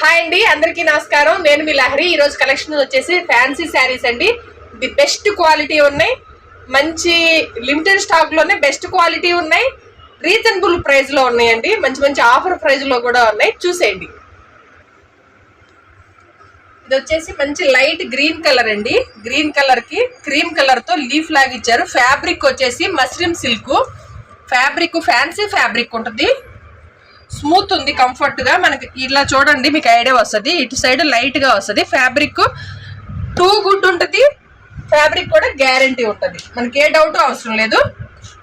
Hi అండి అందరికీ నమస్కారం. నేను మీ లహరి. ఈ రోజు కలెక్షన్ వచ్చేసి ఫ్యాన్సీ శారీస్ అండి. ది బెస్ట్ క్వాలిటీ ఉన్నాయి. మంచి లిమిటెడ్ స్టాక్లోనే బెస్ట్ క్వాలిటీ ఉన్నాయి. రీజనబుల్ ప్రైస్లో ఉన్నాయండి. మంచి మంచి ఆఫర్ ప్రైస్లో కూడా ఉన్నాయి. చూసేయండి. ఇది వచ్చేసి మంచి లైట్ గ్రీన్ కలర్ అండి. గ్రీన్ కలర్కి క్రీమ్ కలర్తో లీఫ్ లాగా ఇచ్చారు. ఫ్యాబ్రిక్ వచ్చేసి muslin silk fabric fancy fabric ఉంటుంది. స్మూత్ ఉంది కంఫర్ట్గా మనకి ఇలా చూడండి మీకు ఐడియా వస్తుంది. ఇటు సైడ్ లైట్గా వస్తుంది. ఫ్యాబ్రిక్ టూ గుడ్ ఉంటుంది. ఫ్యాబ్రిక్ కూడా గ్యారంటీ ఉంటుంది. మనకి ఏ డౌట్ అవసరం లేదు.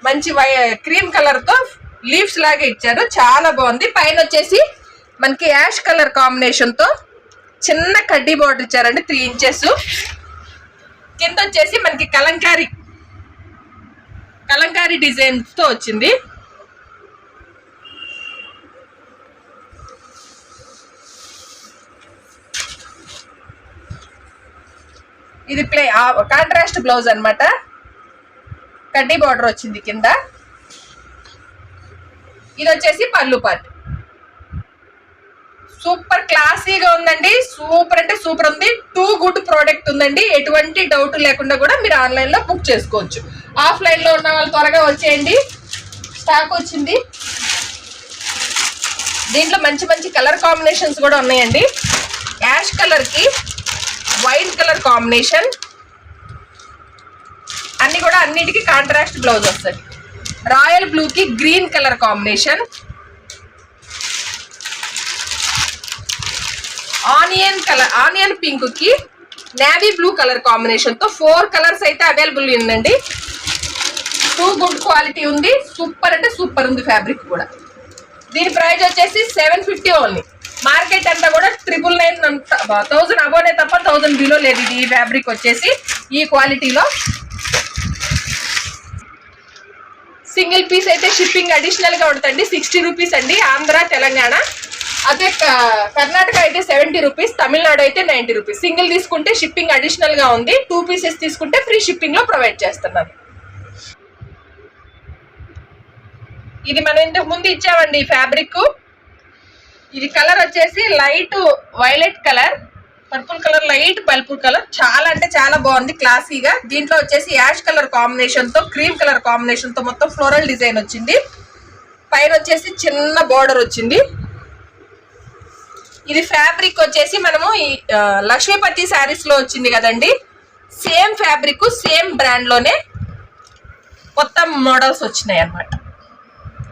మంచి వై క్రీమ్ కలర్తో లీవ్స్ లాగా ఇచ్చారు. చాలా బాగుంది. పైన వచ్చేసి మనకి యాష్ కలర్ కాంబినేషన్తో చిన్న కడ్డీ బార్డర్ ఇచ్చారండి త్రీ ఇంచెస్ కింద వచ్చేసి మనకి కలంకారీ కలంకారీ డిజైన్స్తో వచ్చింది. ఇది ప్లే కాంట్రాస్ట్ బ్లౌజ్ అనమాట కడ్డీ బార్డర్ వచ్చింది కింద. ఇది వచ్చేసి పళ్ళు పార్ట్ సూపర్ క్లాసీగా ఉందండి. సూపర్ అంటే సూపర్ ఉంది. టూ గుడ్ ప్రోడక్ట్ ఉందండి. ఎటువంటి డౌట్ లేకుండా కూడా మీరు ఆన్లైన్లో బుక్ చేసుకోవచ్చు. ఆఫ్లైన్లో ఉన్న వాళ్ళు త్వరగా వచ్చేయండి. స్టాక్ వచ్చింది. దీంట్లో మంచి మంచి కలర్ కాంబినేషన్స్ కూడా ఉన్నాయండి. యాష్ కలర్కి వైట్ కలర్ కాంబినేషన్. అన్ని కూడా అన్నిటికీ కాంట్రాస్ట్ బ్లౌజ్ వస్తుంది రాయల్ బ్లూకి green colour combination. Onion colour onion పింక్కి నేవీ బ్లూ కలర్ కాంబినేషన్తో ఫోర్ కలర్స్ అయితే అవైలబుల్ ఉందండి. టూ గుడ్ క్వాలిటీ ఉంది. సూపర్ అంటే సూపర్ ఉంది ఫ్యాబ్రిక్ కూడా. దీని ప్రైస్ వచ్చేసి సెవెన్ ఫిఫ్టీ ఓన్లీ. మార్కెట్ అంతా కూడా ట్రిపుల్ నైన్ థౌసండ్ అబోనే తప్ప థౌసండ్ బిలో లేదు ఇది ఈ ఫ్యాబ్రిక్ వచ్చేసి. ఈ క్వాలిటీలో. సింగిల్ పీస్ అయితే షిప్పింగ్ అడిషనల్గా ఉంటుందండి. సిక్స్టీ రూపీస్ అండి ఆంధ్ర తెలంగాణ. అదే కర్ణాటక అయితే సెవెంటీ రూపీస్ తమిళనాడు అయితే నైంటీ రూపీస్. సింగిల్ తీసుకుంటే షిప్పింగ్ అడిషనల్గా ఉంది. టూ పీసెస్ తీసుకుంటే ఫ్రీ షిప్పింగ్లో ప్రొవైడ్ చేస్తున్నారు. ఇది మనం ఇంతకు ముందు ఇచ్చామండి ఈ ఫ్యాబ్రిక్. ఇది కలర్ వచ్చేసి light violet colour purple colour light purple colour. చాలా అంటే చాలా బాగుంది క్లాసీగా. దీంట్లో వచ్చేసి యాష్ కలర్ కాంబినేషన్తో క్రీమ్ కలర్ కాంబినేషన్తో మొత్తం ఫ్లోరల్ డిజైన్ వచ్చింది. పైన వచ్చేసి చిన్న బార్డర్ వచ్చింది. ఇది ఫ్యాబ్రిక్ వచ్చేసి మనము ఈ లక్ష్మీపతి శారీస్లో వచ్చింది కదండి. సేమ్ ఫ్యాబ్రిక్ సేమ్ బ్రాండ్లోనే మొత్తం కొత్త మోడల్స్ వచ్చినాయి అన్నమాట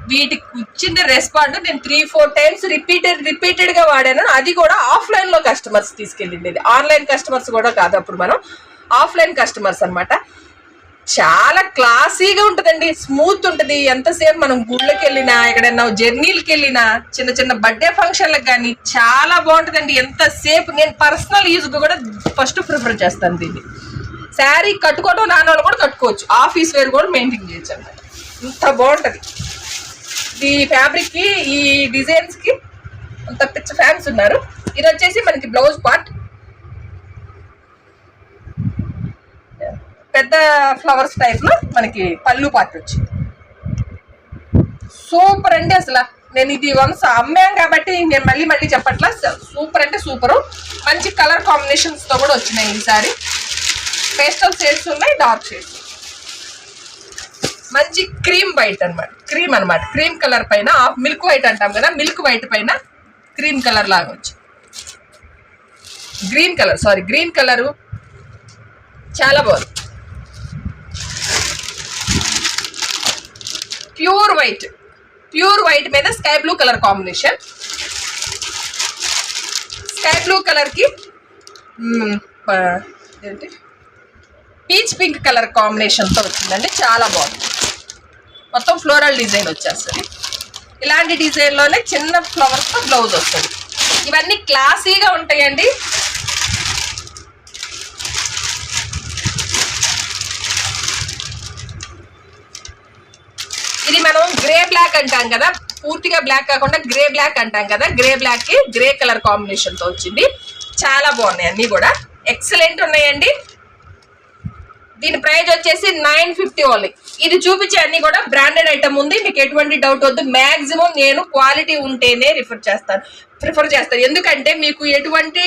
వీటికి వచ్చిన రెస్పాండ్ నేను త్రీ ఫోర్ టైమ్స్ రిపీటెడ్ రిపీటెడ్గా వాడాను. అది కూడా ఆఫ్లైన్లో కస్టమర్స్ తీసుకెళ్ళింది ఆన్లైన్ కస్టమర్స్ కూడా కాదు అప్పుడు మనం. ఆఫ్లైన్ కస్టమర్స్ అనమాట చాలా క్లాసీగా ఉంటుందండి. స్మూత్ ఉంటుంది. ఎంతసేపు మనం గుళ్ళకి వెళ్ళినా ఎక్కడైనా జర్నీలకి వెళ్ళినా చిన్న చిన్న బర్త్డే ఫంక్షన్లకు కానీ చాలా బాగుంటుందండి. ఎంతసేపు నేను పర్సనల్ యూజ్ కూడా ఫస్ట్ ప్రిఫర్ చేస్తాను దీన్ని. శారీ కట్టుకోవడం నాన్న వాళ్ళు కూడా కట్టుకోవచ్చు. ఆఫీస్ వేర్ కూడా మెయింటైన్ చేయొచ్చు అనమాట ఇంత బాగుంటుంది. ఈ ఫ్యాబ్రిక్కి ఈ డిజైన్స్కి అంత పిచ్చ ఫ్యాన్స్ ఉన్నారు. ఇది వచ్చేసి మనకి బ్లౌజ్ పార్ట్ పెద్ద ఫ్లవర్స్ టైప్లో మనకి పళ్ళు పార్ట్ వచ్చింది. సూపర్ అండి అసలు. నేను ఇది వన్స్ అమ్మాం కాబట్టి నేను మళ్ళీ మళ్ళీ చెప్పట్లా. సూపర్ అంటే సూపర్ మంచి కలర్ కాంబినేషన్స్తో కూడా వచ్చినాయి ఈసారి పేస్టల్ షేడ్స్ ఉన్నాయి డార్క్ షేడ్స్ మంచి క్రీమ్ వైట్ అన్నమాట. క్రీమ్ అనమాట క్రీమ్ కలర్ పైన మిల్క్ వైట్ అంటాం కదా మిల్క్ వైట్ పైన క్రీమ్ కలర్ లాగా వచ్చి. Green colour sorry green colour చాలా బాగుంది. ప్యూర్ వైట్ ప్యూర్ వైట్ మీద sky blue colour combination. Sky blue కలర్కి ఏంటి పీచ్ పింక్ కలర్ కాంబినేషన్తో వచ్చిందండి చాలా బాగుంది. మొత్తం ఫ్లోరల్ డిజైన్ వచ్చేస్తుంది. ఇలాంటి డిజైన్లోనే చిన్న ఫ్లవర్స్తో బ్లౌజ్ వస్తుంది. ఇవన్నీ క్లాసీగా ఉంటాయండి. ఇది మనం గ్రే బ్లాక్ అంటాం కదా. పూర్తిగా బ్లాక్ కాకుండా గ్రే బ్లాక్ అంటాం కదా. గ్రే బ్లాక్కి గ్రే కలర్ కాంబినేషన్తో వచ్చింది. చాలా బాగున్నాయి అన్ని కూడా. ఎక్సలెంట్ ఉన్నాయండి. దీని ప్రైజ్ వచ్చేసి నైన్ ఫిఫ్టీ ఓన్లీ ఇది చూపించే అన్ని కూడా బ్రాండెడ్ ఐటమ్ ఉంది. మీకు ఎటువంటి డౌట్ వద్దు. మాక్సిమం నేను క్వాలిటీ ఉంటేనే రిఫర్ చేస్తాను. ప్రిఫర్ చేస్తాను. ఎందుకంటే మీకు ఎటువంటి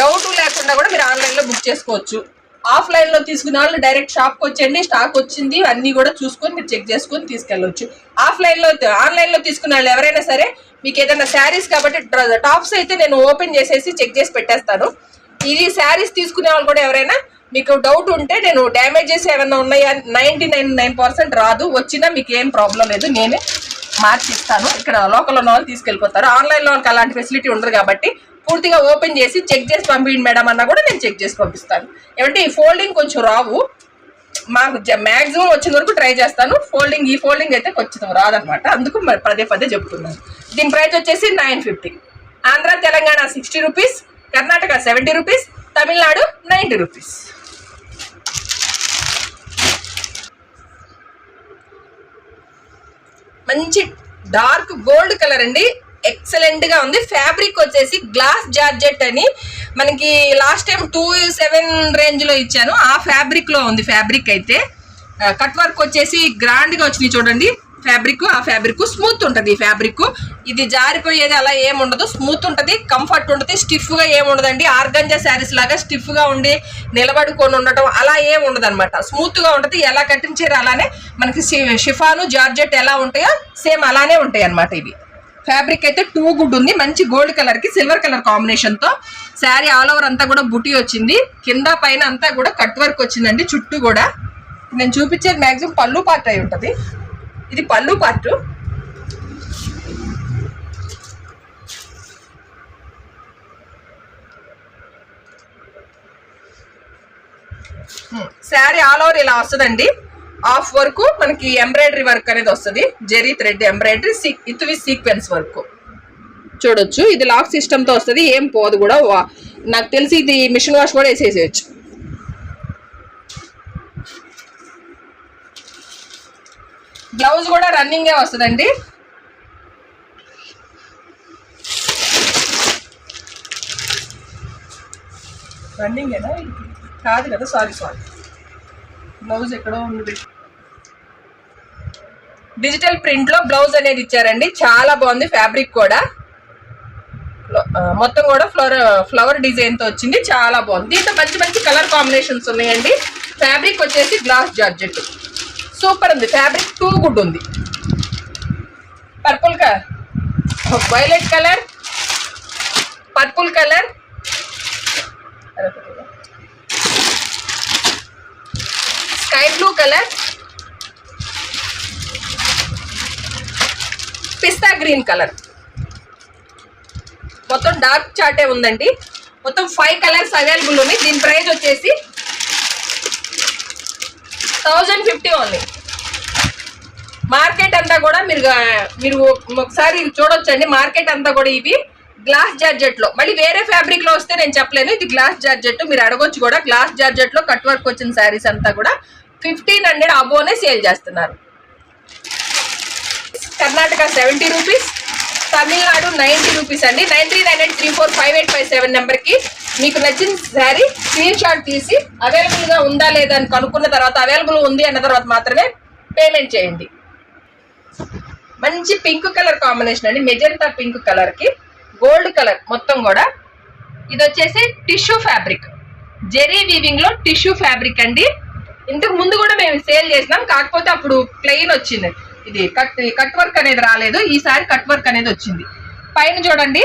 డౌట్ లేకుండా కూడా మీరు ఆన్లైన్లో బుక్ చేసుకోవచ్చు. ఆఫ్లైన్లో తీసుకునే వాళ్ళు డైరెక్ట్ షాప్కి వచ్చేయండి. వచ్చండి స్టాక్ వచ్చింది. అన్నీ కూడా చూసుకొని మీరు చెక్ చేసుకొని తీసుకెళ్ళొచ్చు. ఆఫ్లైన్లో ఆన్లైన్లో తీసుకునే వాళ్ళు ఎవరైనా సరే మీకు ఏదైనా శారీస్ కాబట్టి టాప్స్ అయితే నేను ఓపెన్ చేసేసి చెక్ చేసి పెట్టేస్తాను. ఇది శారీస్ తీసుకునే వాళ్ళు కూడా ఎవరైనా మీకు డౌట్ ఉంటే నేను డ్యామేజెస్ ఏమైనా ఉన్నాయా? నైన్టీ నైన్ నైన్ పర్సెంట్ రాదు. వచ్చినా మీకు ఏం ప్రాబ్లం లేదు. నేనే మార్చిస్తాను. ఇక్కడ లోకల్ ఉన్న వాళ్ళు తీసుకెళ్ళిపోతారు. ఆన్లైన్లో వాళ్ళకి అలాంటి ఫెసిలిటీ ఉండదు కాబట్టి పూర్తిగా ఓపెన్ చేసి చెక్ చేసి పంపించండి మేడం అన్నా కూడా నేను చెక్ చేసి పంపిస్తాను. ఏమంటే ఈ ఫోల్డింగ్ కొంచెం రావు. మాకు మ్యాక్సిమం వచ్చిన వరకు ట్రై చేస్తాను. ఫోల్డింగ్ ఈ ఫోల్డింగ్ అయితే కొంచెం రాదనమాట అందుకు పదే పదే చెప్తున్నాను. దీని ప్రైస్ వచ్చేసి nine fifty Andhra Telangana sixty rupees Karnataka seventy rupees Tamil Nadu ninety rupees మంచి డార్క్ గోల్డ్ కలర్ అండి. ఎక్సలెంట్గా ఉంది. ఫ్యాబ్రిక్ వచ్చేసి గ్లాస్ జార్జెట్ అని మనకి లాస్ట్ టైం టూ సెవెన్ రేంజ్లో ఇచ్చాను. ఆ ఫ్యాబ్రిక్లో ఉంది ఫ్యాబ్రిక్ అయితే. Uh, కట్ వర్క్ వచ్చేసి గ్రాండ్గా వచ్చినాయి చూడండి. ఫ్యాబ్రిక్ ఆ ఫ్యాబ్రిక్ స్మూత్ ఉంటుంది. ఈ ఫ్యాబ్రిక్ ఇది జారిపోయేది అలా ఏముండదు స్మూత్ ఉంటది కంఫర్ట్ ఉంటది స్టిఫ్గా ఆర్గంజా శారీస్ లాగా స్టిఫ్గా ఉండి నిలబడుకొని ఉండటం అలా ఏముండదు అనమాట స్మూత్గా ఉంటది. ఎలా కట్టించారు అలానే మనకి షిఫాను జార్జెట్ ఎలా ఉంటాయో సేమ్ అలానే ఉంటాయి అనమాట ఇవి. ఫ్యాబ్రిక్ అయితే టూ గుడ్ ఉంది. మంచి గోల్డ్ కలర్కి సిల్వర్ కలర్ కాంబినేషన్తో శారీ ఆల్ ఓవర్ అంతా కూడా బుటీ వచ్చింది. కింద పైన అంతా కూడా కట్ వర్క్ వచ్చిందండి. చుట్టూ కూడా నేను చూపించేది మాక్సిమం పళ్ళు పార్ట్ అయి ఉంటది. ఇది పళ్ళు పార్ట్ శారీ ఆల్ ఓవర్ ఇలా వస్తుందండి. హాఫ్ వరకు మనకి ఎంబ్రాయిడరీ వర్క్ అనేది వస్తుంది. జెరీ థ్రెడ్ ఎంబ్రాయిడరీ సీ ఇతువి సీక్వెన్స్ వర్క్ చూడొచ్చు. ఇది లాక్ సిస్టమ్తో వస్తుంది. ఏం పోదు కూడా. నాకు తెలిసి ఇది మిషన్ వాష్ కూడా వేసేసేయచ్చు. బ్లౌజ్ కూడా రన్నింగే వస్తుందండి. రన్నింగేనా? కాదు కదా సారీ సారీ. బ్లౌజ్ ఎక్కడో ఉంది. డిజిటల్ ప్రింట్లో బ్లౌజ్ అనేది ఇచ్చారండి. చాలా బాగుంది ఫ్యాబ్రిక్ కూడా. మొత్తం కూడా ఫ్లవర్ ఫ్లవర్ డిజైన్తో వచ్చింది. చాలా బాగుంది. దీంతో మంచి మంచి కలర్ కాంబినేషన్స్ ఉన్నాయండి. ఫ్యాబ్రిక్ వచ్చేసి గ్లాస్ జార్జెట్. సూపర్ ఉంది. ఫ్యాబ్రిక్ టూ గుడ్ ఉంది. Purple colour. Violet colour. Purple colour. Sky blue colour. Pista green colour. మొత్తం డార్క్ చార్టే ఉందండి. మొత్తం ఫైవ్ కలర్స్ అవైలబుల్ ఉన్నాయి. దీని ప్రైస్ వచ్చేసి థౌజండ్ ఫిఫ్టీ ఓన్లీ. మార్కెట్ అంతా కూడా మీరు మీరు ఒకసారి చూడొచ్చండి. మార్కెట్ అంతా కూడా ఇవి గ్లాస్ జార్జెట్లో. మళ్ళీ వేరే ఫ్యాబ్రిక్లో వస్తే నేను చెప్పలేను. ఇది గ్లాస్ జార్జెట్ మీరు అడగొచ్చు కూడా. గ్లాస్ జార్జెట్లో కట్ వర్క్ వచ్చిన శారీస్ అంతా కూడా ఫిఫ్టీన్ హండ్రెడ్ అబోనే సేల్ చేస్తున్నారు. Karnataka seventy rupees Tamil Nadu ninety rupees అండి. Nine three nine eight three four five eight five seven నెంబర్కి మీకు నచ్చిన శారీ స్క్రీన్ షాట్ తీసి అవైలబుల్గా ఉందా లేదా అని కనుక్కున్న తర్వాత అవైలబుల్ ఉంది అన్న తర్వాత మాత్రమే పేమెంట్ చేయండి. మంచి పింక్ కలర్ కాంబినేషన్ అండి. మెజెంటా పింక్ కలర్కి గోల్డ్ కలర్ మొత్తం కూడా. ఇది వచ్చేసి టిష్యూ ఫ్యాబ్రిక్. జెరీ వీవింగ్లో టిష్యూ ఫ్యాబ్రిక్ అండి. ఇంతకు ముందు కూడా మేము సేల్ చేసినాం. కాకపోతే అప్పుడు ప్లెయిన్ వచ్చింది. ఇది కట్ కట్ వర్క్ అనేది రాలేదు. ఈసారి కట్ వర్క్ అనేది వచ్చింది. పైన చూడండి.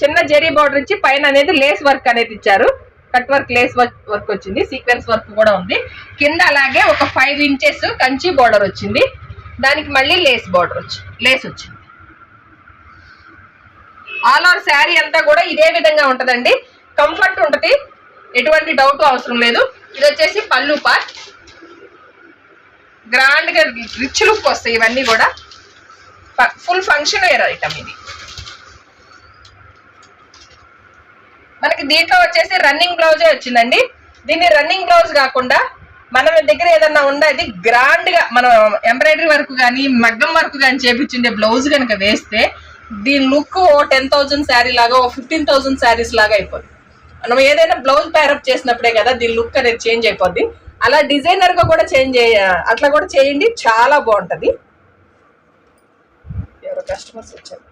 చిన్న జెరీ బార్డర్ ఇచ్చి పైన అనేది లేస్ వర్క్ అనేది ఇచ్చారు. Cut work lace work work వచ్చింది. సీక్వెన్స్ వర్క్ కూడా ఉంది. కింద అలాగే ఒక ఫైవ్ ఇంచెస్ కంచి బార్డర్ వచ్చింది. దానికి మళ్ళీ లేస్ బార్డర్ వచ్చి లేస్ వచ్చింది. ఆల్ ఓవర్ శారీ అంతా కూడా ఇదే విధంగా ఉంటదండి. కంఫర్ట్ ఉంటుంది. ఎటువంటి డౌట్ అవసరం లేదు. ఇది వచ్చేసి పళ్ళు పార్ట్ గ్రాండ్గా రిచ్ లుక్ వస్తాయి ఇవన్నీ కూడా. ఫుల్ ఫంక్షన్ వేర్ ఐటమ్ ఇది. మనకి దీంట్లో వచ్చేసి రన్నింగ్ బ్లౌజే వచ్చిందండి. దీన్ని రన్నింగ్ బ్లౌజ్ కాకుండా మన దగ్గర ఏదన్నా ఉండేది గ్రాండ్గా మనం ఎంబ్రాయిడరీ వర్క్ కానీ మగ్గం వర్క్ కానీ చేపించిండే బ్లౌజ్ కనుక వేస్తే దీని లుక్ ఓ టెన్ థౌజండ్ శారీ లాగా ఓ ఫిఫ్టీన్ థౌజండ్ శారీస్ లాగా అయిపోద్ది. మనం ఏదైనా బ్లౌజ్ ప్యారప్ చేసినప్పుడే కదా దీని లుక్ అనేది చేంజ్ అయిపోద్ది. అలా డిజైనర్గా కూడా చేంజ్ అట్లా కూడా చేయండి చాలా బాగుంటది. ఎవరో కస్టమర్స్ వచ్చారు.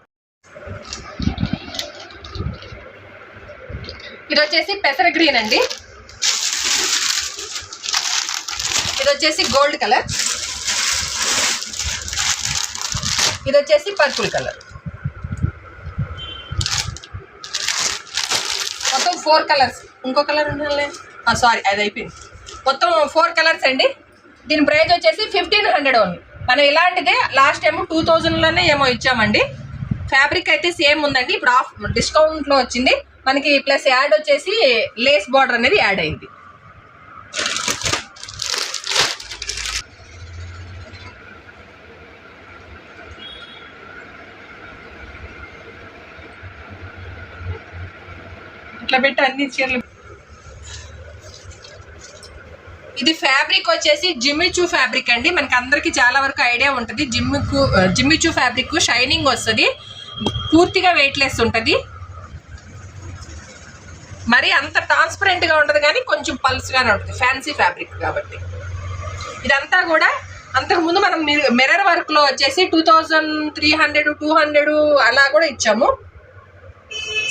ఇది వచ్చేసి పెసర గ్రీన్ అండి. ఇది వచ్చేసి గోల్డ్ కలర్. ఇది వచ్చేసి పర్పుల్ కలర్. మొత్తం ఫోర్ కలర్స్. ఇంకో కలర్ ఉండాలి సారీ అది అయిపోయింది. మొత్తం ఫోర్ కలర్స్ అండి. దీని ప్రైజ్ వచ్చేసి ఫిఫ్టీన్ హండ్రెడ్ ఓన్లీ. మనం ఇలాంటిదే లాస్ట్ టైం టూ థౌజండ్లోనే ఏమో ఇచ్చామండి. ఫ్యాబ్రిక్ అయితే సేమ్ ఉందండి. ఇప్పుడు ఆఫ్ డిస్కౌంట్లో వచ్చింది. మనకి ప్లస్ యాడ్ వచ్చేసి లేస్ బార్డర్ అనేది యాడ్ అయింది. అట్లా పెట్టి అన్ని చీరలు. ఇది ఫ్యాబ్రిక్ వచ్చేసి జిమ్మిచూ ఫ్యాబ్రిక్ అండి. మనకి అందరికి చాలా వరకు ఐడియా ఉంటుంది. జిమ్మికు జిమ్మిచూ ఫ్యాబ్రిక్ షైనింగ్ వస్తుంది. పూర్తిగా వెయిట్లెస్ ఉంటుంది. మరి అంత ట్రాన్స్పరెంట్గా ఉండదు కానీ కొంచెం పల్స్ గానే ఉంటుంది. ఫ్యాన్సీ ఫ్యాబ్రిక్ కాబట్టి. ఇదంతా కూడా అంతకుముందు మనం మిర్రర్ వర్క్లో వచ్చేసి two thousand three hundred two hundred అలా కూడా ఇచ్చాము.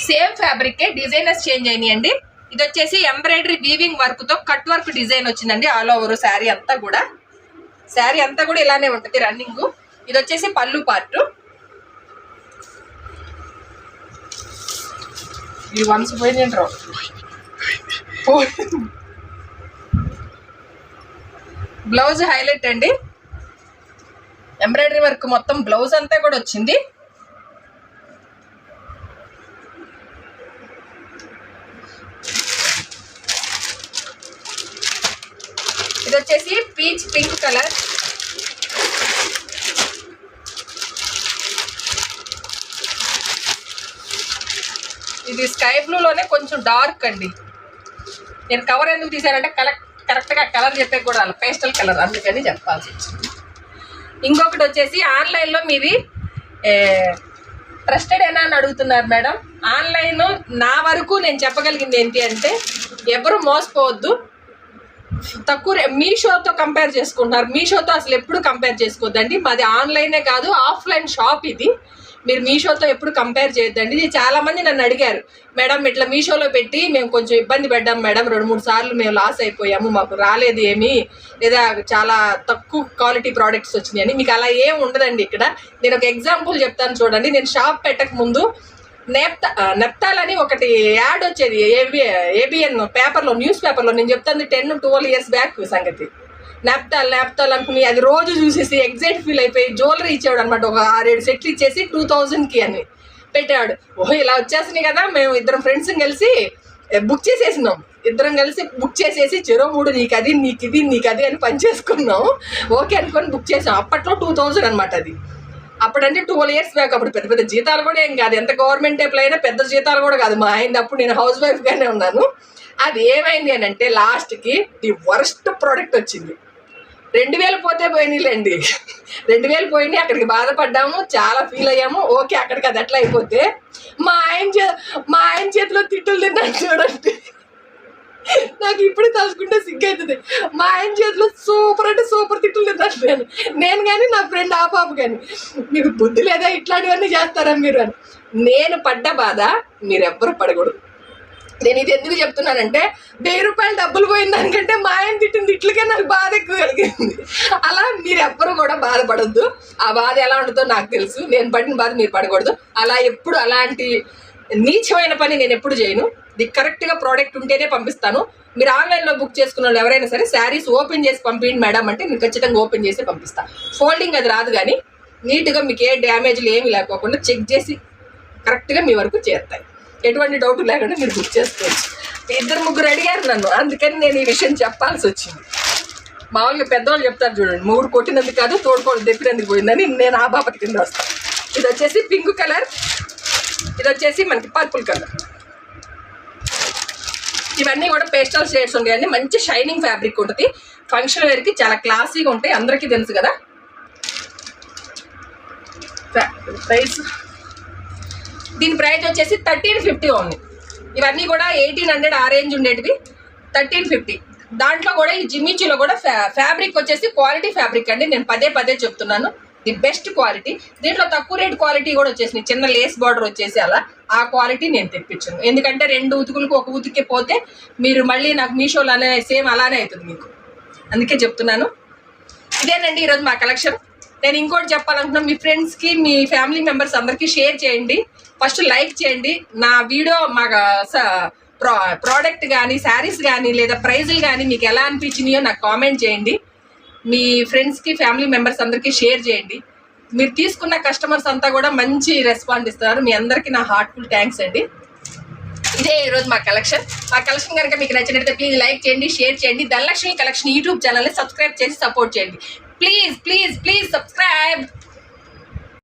సేమ్ ఫ్యాబ్రిక్ డిజైనర్స్ చేంజ్ అయినాయండి. ఇది వచ్చేసి ఎంబ్రాయిడరీ వీవింగ్ వర్క్తో కట్ వర్క్ డిజైన్ వచ్చిందండి ఆల్ ఓవర్ శారీ అంతా కూడా. శారీ అంతా కూడా ఇలానే ఉంటుంది రన్నింగ్ ఇది వచ్చేసి పళ్ళు పార్ట్ ఇది వన్స్ పోయింది బ్లౌజ్ హైలైట్ అండి. ఎంబ్రాయిడరీ వర్క్ మొత్తం బ్లౌజ్ అంతా కూడా వచ్చింది. ఇది వచ్చేసి పీచ్ పింక్ కలర్ ఇది స్కై బ్లూలోనే కొంచెం డార్క్ అండి. నేను కవర్ ఎందుకు తీసానంటే కరెక్ట్ కరెక్ట్గా కలర్ చెప్పే కూడా పేస్టల్ కలర్ అందుకని చెప్పాల్సి వచ్చింది. ఇంకొకటి వచ్చేసి ఆన్లైన్లో మీది ట్రస్టెడ్ ఏనా అని అడుగుతున్నారు మేడం. ఆన్లైన్ నా వరకు నేను చెప్పగలిగింది ఏంటి అంటే ఎవరు మోసపోవద్దు. తక్కువ మీషోతో కంపేర్ చేసుకుంటున్నారు. మీషోతో అసలు ఎప్పుడు కంపేర్ చేసుకోవద్దండి. మాది ఆన్లైనే కాదు ఆఫ్లైన్ షాప్ ఇది. మీరు మీషోతో ఎప్పుడు కంపేర్ చేయొద్దండి. ఇది చాలా మంది నన్ను అడిగారు. మేడం ఇట్లా మీషోలో పెట్టి మేము కొంచెం ఇబ్బంది పడ్డాం మేడం. రెండు మూడు సార్లు మేము లాస్ అయిపోయాము. మాకు రాలేదు ఏమి. లేదా చాలా తక్కువ క్వాలిటీ ప్రోడక్ట్స్ వచ్చినాయని. మీకు అలా ఏం ఉండదండి ఇక్కడ. నేను ఒక ఎగ్జాంపుల్ చెప్తాను చూడండి. నేను షాప్ పెట్టక ముందు నెప్తా నెప్తాల్ అని ఒకటి యాడ్ వచ్చేది. ఏబి ఏబిఎన్ పేపర్లో న్యూస్ పేపర్లో నేను చెప్తాను టెన్ ట్వెల్వ్ ఇయర్స్ బ్యాక్ సంగతి. నెప్తాల్ నెప్తాల్ అనుకుని అది రోజు చూసేసి ఎగ్జైట్ ఫీల్ అయిపోయి జ్యువెలరీ ఇచ్చాడు అనమాట ఒక ఆరేడు సెట్లు ఇచ్చేసి టూ థౌజండ్కి అని పెట్టాడు. ఓహో ఇలా వచ్చేసినాయి కదా మేము ఇద్దరం ఫ్రెండ్స్ కలిసి బుక్ చేసేసినాం. ఇద్దరం కలిసి బుక్ చేసేసి చెరో మూడు నీకు అది నీకు ఇది నీకు అది అని పని చేసుకున్నాం. ఓకే అనుకొని బుక్ చేసాం. అప్పట్లో టూ థౌజండ్ అనమాట అది. అప్పుడంటే ట్వెల్వ్ ఇయర్స్ బ్యాక్ అప్పుడు పెద్ద పెద్ద జీతాలు కూడా ఏం కాదు. ఎంత గవర్నమెంట్ ఎంప్లాయ్ అయినా పెద్ద జీతాలు కూడా కాదు. మా ఆయన అప్పుడు నేను హౌస్ వైఫ్ గానే ఉన్నాను. అది ఏమైంది అని అంటే లాస్ట్కి ది వర్స్ట్ ప్రోడక్ట్ వచ్చింది. రెండు వేలు పోతే పోయినాయిలేండి. రెండు వేలు పోయినాయి అక్కడికి బాధపడ్డాము చాలా ఫీల్ అయ్యాము. ఓకే అక్కడికి అది అట్లా అయిపోతే మా ఆయన చే మా ఆయన చేతిలో తిట్టులు తిన్నాను చూడండి. నాకు ఇప్పుడు తలుచుకుంటే సిగ్గవుతుంది మా ఆయన చేతిలో సూపర్ అంటే సూపర్ తిట్లు తిన్నాను నేను నేను కానీ నా ఫ్రెండ్ ఆ పాప కానీ మీకు బుద్ధి లేదా? ఇట్లాంటివన్నీ చేస్తారా మీరు అని. నేను పడ్డ బాధ మీరెవ్వరు పడకూడదు. నేను ఇది ఎందుకు చెప్తున్నానంటే వెయ్యి రూపాయలు డబ్బులు పోయిన దానికంటే మా ఆయన తిట్టిన తిట్లకే నాకు బాధ ఎక్కువ కలిగింది. అలా మీరు ఎవ్వరు కూడా బాధపడద్దు. ఆ బాధ ఎలా ఉంటుందో నాకు తెలుసు. నేను పడిన బాధ మీరు పడకూడదు. అలా ఎప్పుడు అలాంటి నీచమైన పని నేను ఎప్పుడు చేయను. ఇది కరెక్ట్గా ప్రోడక్ట్ ఉంటేనే పంపిస్తాను. మీరు ఆన్లైన్లో బుక్ చేసుకున్న వాళ్ళు ఎవరైనా సరే శారీస్ ఓపెన్ చేసి పంపించండి మేడం అంటే నేను ఖచ్చితంగా ఓపెన్ చేసి పంపిస్తాను ఫోల్డింగ్ అది రాదు కానీ నీట్గా మీకు ఏ డ్యామేజ్లు ఏమి లేకోకుండా చెక్ చేసి కరెక్ట్గా మీ వరకు చేస్తాయి. ఎటువంటి డౌట్ లేకుండా మీరు బుక్ చేసుకోవచ్చు. ఇద్దరు ముగ్గురు అడిగారు నన్ను అందుకని నేను ఈ విషయం చెప్పాల్సి వచ్చింది. మామూలుగా పెద్దవాళ్ళు చెప్తారు చూడండి మూడు కొట్టినందుకు కాదు తోడుకోడు తెప్పినందుకు పోయిందని నేను ఆ బాపతి కింద వస్తాను ఇది వచ్చేసి పింక్ కలర్ ఇది వచ్చేసి మనకి పర్పుల్ కలర్ ఇవన్నీ కూడా పేస్టల్ షేడ్స్ ఉంటాయండి. మంచి షైనింగ్ ఫ్యాబ్రిక్ ఉంటుంది. ఫంక్షన్ వేర్కి చాలా క్లాసీగా ఉంటాయి. అందరికీ తెలుసు కదా? ప్రైస్ దీని ప్రైస్ వచ్చేసి థర్టీన్ ఫిఫ్టీ ఉంది ఇవన్నీ కూడా ఎయిటీన్ హండ్రెడ్ ఆ రేంజ్ ఉండేటివి. థర్టీన్ ఫిఫ్టీ దాంట్లో కూడా ఈ జిమ్మిచూలో కూడా ఫ్యా ఫ్యాబ్రిక్ వచ్చేసి క్వాలిటీ ఫ్యాబ్రిక్ అండి. నేను పదే పదే చెప్తున్నాను. The best quality. దీంట్లో తక్కువ రేట్ క్వాలిటీ కూడా వచ్చేసింది చిన్న లేస్ బార్డర్ వచ్చేసి అలా ఆ క్వాలిటీ నేను తెప్పించాను. ఎందుకంటే రెండు ఉతుకులకు ఒక ఉతికే పోతే మీరు మళ్ళీ నాకు మీషోలో అనే సేమ్ అలానే అవుతుంది మీకు. అందుకే చెప్తున్నాను. ఇదేనండి ఈరోజు మా కలెక్షన్. నేను ఇంకోటి చెప్పాలనుకున్నాను మీ ఫ్రెండ్స్కి మీ ఫ్యామిలీ మెంబర్స్ అందరికీ షేర్ చేయండి. ఫస్ట్ లైక్ చేయండి. నా వీడియో మా ప్రా ప్రోడక్ట్ కానీ శారీస్ కానీ లేదా ప్రైజులు కానీ మీకు ఎలా అనిపించినాయో నాకు కామెంట్ చేయండి. మీ ఫ్రెండ్స్కి ఫ్యామిలీ మెంబర్స్ అందరికీ షేర్ చేయండి. మీరు తీసుకున్న కస్టమర్స్ అంతా కూడా మంచి రెస్పాండ్ ఇస్తున్నారు. మీ అందరికీ నా హార్ట్ఫుల్ థ్యాంక్స్ అండి. ఇదే ఈరోజు మా కలెక్షన్ మా కలెక్షన్ కనుక మీకు నచ్చినట్లయితే ప్లీజ్ లైక్ చేయండి షేర్ చేయండి. ధనలక్ష్మి కలెక్షన్ యూట్యూబ్ ఛానల్ని సబ్స్క్రైబ్ చేసి సపోర్ట్ చేయండి. Please please please subscribe